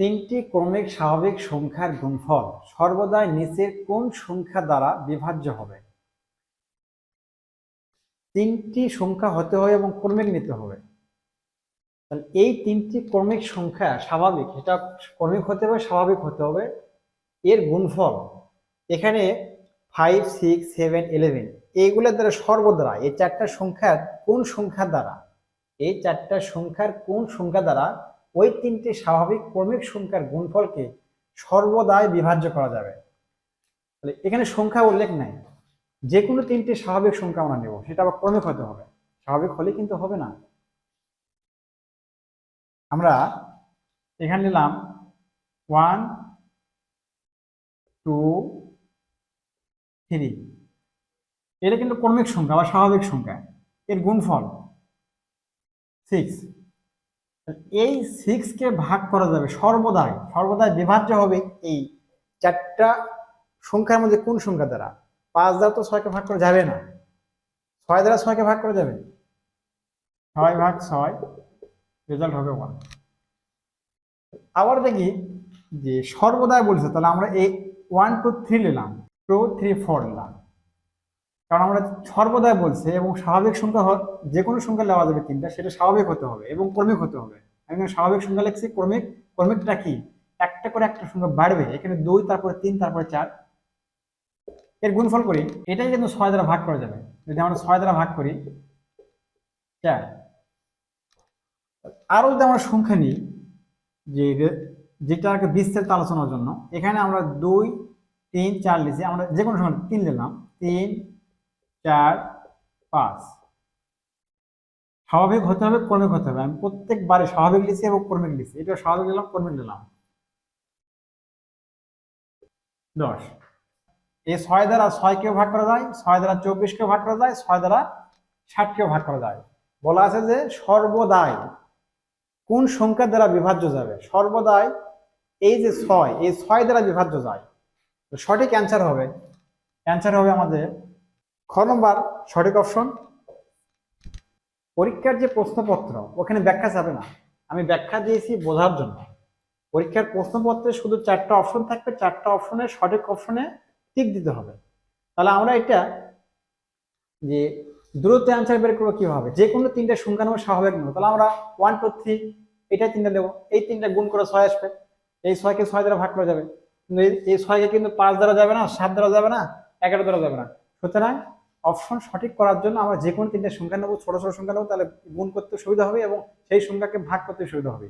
তিনটি ক্রমিক স্বাভাবিক সংখ্যার গুণফল সর্বদাই নিচের কোন সংখ্যা দ্বারা বিভাজ্য হবে? তিনটি সংখ্যা হতে হবে এবং ক্রমিক নিতে হবে। তাহলে এই তিনটি ক্রমিক সংখ্যা স্বাভাবিক, এটা ক্রমিক হতে হবে, স্বাভাবিক হতে হবে। এর গুণফল এখানে ফাইভ সিক্স সেভেন ইলেভেন এইগুলোর দ্বারা সর্বদ্বারা, এই চারটা সংখ্যার কোন সংখ্যা দ্বারা, এই চারটা সংখ্যার কোন সংখ্যা দ্বারা ওই তিনটি স্বাভাবিক ক্রমিক সংখ্যার গুণফলকে সর্বদাই বিভাজ্য করা যাবে। তাহলে এখানে সংখ্যা উল্লেখ নাই। যে কোনো তিনটি স্বাভাবিক সংখ্যা আমরা নেব, সেটা আবার ক্রমিক হতে হবে। স্বাভাবিক হলে কিন্তু হবে না। আমরা এখানে নিলাম ওয়ান টু থ্রি এটা কিন্তু ক্রমিক সংখ্যা বা স্বাভাবিক সংখ্যা। এর গুণফল সিক্স এই সিক্সকে ভাগ করা যাবে সর্বদাই সর্বদাই বিভাজ্য হবে এই চারটা সংখ্যার মধ্যে কোন সংখ্যা দ্বারা? পাঁচ দ্বারা তো ছয়কে ভাগ করা যাবে না। ছয় দ্বারা ছয়কে ভাগ করা যাবে? ছয় ভাগ ছয় রেজাল্ট হবে ওয়ান আবার দেখি যে সর্বদাই বলছে, তাহলে আমরা এই ওয়ান টু থ্রি নিলাম টু থ্রি ফোর নিলাম। কারণ আমরা সর্বদাই বলছি এবং স্বাভাবিক সংখ্যা যে কোনো সংখ্যা নেওয়া যাবে তিনটা, সেটা স্বাভাবিক হতে হবে এবং ক্রমিক হতে হবে। আমি স্বাভাবিক সংখ্যা লিখছি, ক্রমিক, ক্রমিকটা কি? একটা করে একটা সংখ্যা বাড়বে, এখানে দুই, তারপরে তিন, তারপরে চার। এর গুণফল করি, এটাই কিন্তু ছয় দ্বারা ভাগ করা যাবে। যদি আমরা ছয় দ্বারা ভাগ করি, চার। আরও যদি আমরা সংখ্যা নিই, যে রে- যেটাকে বিস্তারিত আলোচনার জন্য, এখানে আমরা দুই, তিন, চার লিখছি, আমরা যে কোনো সংখ্যা তিন নিলাম, তিন চার, পাঁচ। স্বাভাবিক হতে হবে, ক্রমিক হতে হবে। আমি প্রত্যেকবারে স্বাভাবিক লিখছি এবং ক্রমিক লিখছি। এটা স্বাভাবিক নিলাম, ক্রমিক নিলাম। দশ। এই ছয় দ্বারা ছয়কেও ভাগ করা যায়, ছয় দ্বারা চব্বিশকেও ভাগ করা যায়, ছয় দ্বারা ষাটকেও ভাগ করা যায়। বলা আছে যে সর্বদাই কোন সংখ্যা দ্বারা বিভাজ্য যাবে? সর্বদাই এই যে ছয়, এই ছয় দ্বারা বিভাজ্য যায়। সঠিক অ্যান্সার হবে। অ্যান্সার হবে আমাদের খ নম্বর, সঠিক অপশন? পরীক্ষার যে প্রশ্নপত্র, ওখানে ব্যাখ্যা যাবে না। আমি ব্যাখ্যা দিয়েছি বোঝার জন্য। পরীক্ষার প্রশ্নপত্রে শুধু চারটা অপশন থাকবে, চারটা অপশনের সঠিক অপশনে টিক দিতে হবে। তাহলে আমরা এটা যে দ্রুত অ্যান্সার বের করব কীভাবে? যে কোনো তিনটা সংখ্যা নেব স্বাভাবিক নেব তাহলে আমরা ওয়ান টু থ্রি এটা তিনটা দেবো। এই তিনটা গুণ করে ছয় আসবে। এই ছয়কে ছয় দ্বারা ভাগ করা যাবে। কিন্তু এই ছয়কে কিন্তু পাঁচ দ্বারা যাবে না, সাত দ্বারা যাবে না, এগারো দ্বারা যাবে না। সুতরাং অপশন সঠিক করার জন্য আমরা যে কোনো তিনটা সংখ্যা নেব, ছোটো ছোটো সংখ্যা নেব, তাহলে গুণ করতে সুবিধা হবে এবং সেই সংখ্যাকে ভাগ করতে সুবিধা হবে।